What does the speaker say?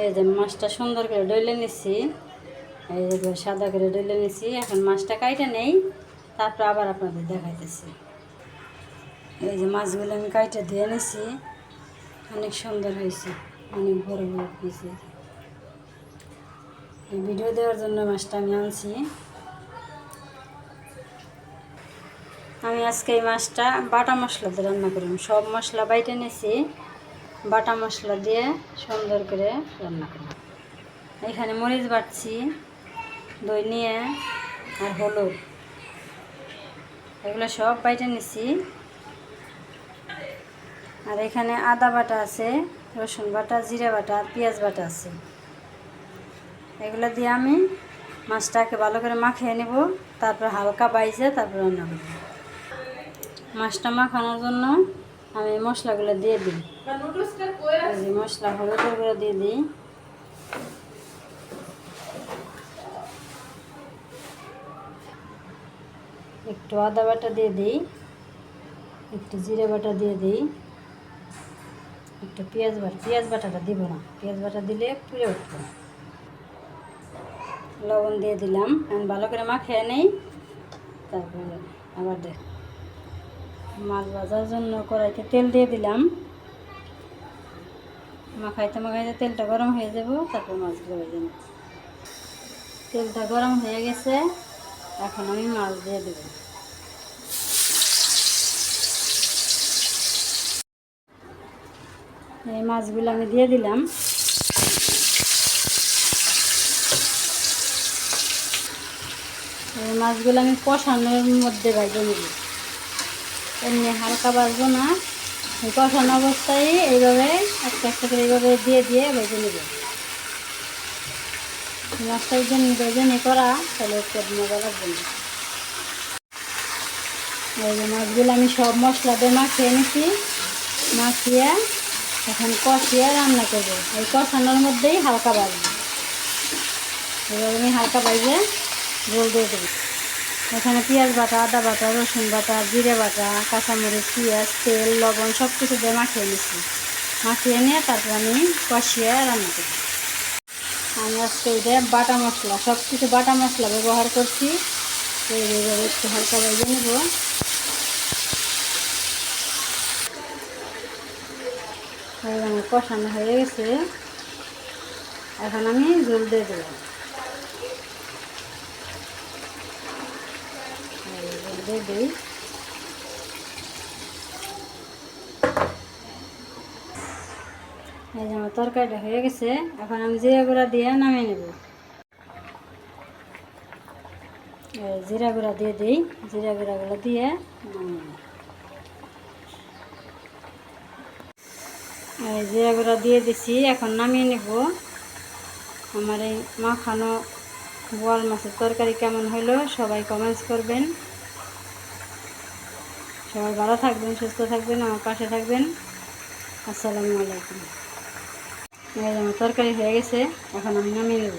এই যে মাছটা সুন্দর করে ডইলে নিছি। এই যে সাদা করে ডইলে নিছি। এখন মাছটা কাইটে নেই, তারপর আবার আপনাদের দেখাইতেছি। এই যে মাছগুলো আমি কাইটে দিয়ে নিছি। অনেক সুন্দর হয়েছে, অনেক বড় বড় হয়েছে এই ভিডিও দেওয়ার জন্য মাছটা আমি আনছি। আমি আজকে এই মাছটা বাটা মশলা দিয়ে রান্না করলাম সব মশলা বাইটে নিয়েছি বাটা মশলা দিয়ে সুন্দর করে রান্না করলাম এখানে মরিচ বাটছি, দই নিয়ে আর হলুদ। এগুলো সব বাইটে নিছি। আর এখানে আদা বাটা আছে, রসুন বাটা, জিরে বাটা আর পেঁয়াজ বাটা আছে। এগুলো দিয়ে আমি মাছটাকে ভালো করে মাখিয়ে নেব, তারপর হালকা বাইজে তারপর রান্না করব। মাছটা মাখানোর জন্য আমি মশলাগুলো দিয়ে দিই। মশলা হলুদের গুঁড়ো দিয়ে দিই। একটু আদা বাটা দিয়ে দিই একটু জিরে বাটা দিয়ে দিই একটু পেঁয়াজ বাটা পেঁয়াজ বাটাটা দিব না পেঁয়াজ বাটা দিলে পুড়ে উঠবে লবণ দিয়ে দিলাম আমি ভালো করে মাখিয়ে নেই তারপরে আবার দেখ। মাছ ভাজার জন্য কড়াইতে তেল দিয়ে দিলাম। মাখাইতে মাখাইতে তেলটা গরম হয়ে যাব, তারপর মাছগুলো ভেজে নেব। তেলটা গরম হয়ে গেছে, এখন আমি মাছ দিয়ে দেব। এই মাছগুলো আমি দিয়ে দিলাম। এই মাছগুলো আমি কষানোর মধ্যে ভাজে নেব। এমনি হালকা বাজবো না। কষানো অবস্থায় এইভাবে একটা একটা করে এইভাবে দিয়ে দিয়ে ভেজে নেব। মাছটা যদি ভেজে নি করা, তাহলে মজা লাগবে না। এই যে মাছগুলো আমি সব মশলা দিয়ে মাখিয়ে নিছি মাখিয়ে এখন কষিয়ে রান্না করব। এই কষানোর মধ্যেই হালকা বাজবে এবার আমি হালকা বাজে জল দিয়ে দেবো। এখানে পেঁয়াজ বাটা, আদা বাটা, রসুন বাটা, জিরে বাটা, কাঁচামরিচ, পেঁয়াজ, তেল, লবণ সব কিছু দিয়ে মাখিয়ে নিচ্ছি মাখিয়ে নিয়ে তারপর আমি কষিয়ে রান্না করি আমি আজকে এটা বাটা মশলা সব কিছু বাটা মশলা ব্যবহার করছি। এইভাবে একটু হালকা ভেজে নেব। কষানো হয়ে গেছে। এখন আমি জল দিয়ে দেবো দিয়ে দিই এই যে আমার তরকারিটা হয়ে গেছে, এখন আমি জিরা গুঁড়া দিয়ে নামিয়ে নেব। জিরা গুঁড়া দিয়ে দিই, জিরা গুঁড়াগুলো দিয়ে নামিয়ে জিরা গুঁড়া দিয়ে দিছি, এখন নামিয়ে নেব। আমার এই মাখানো বোয়াল মাছের তরকারি কেমন হলো সবাই কমেন্টস করবেন। সবাই ভালো থাকবেন, সুস্থ থাকবেন, আমার পাশে থাকবেন। আসসালামু আলাইকুম। তরকারি হয়ে গেছে, এখন আমি নামিয়ে নেব।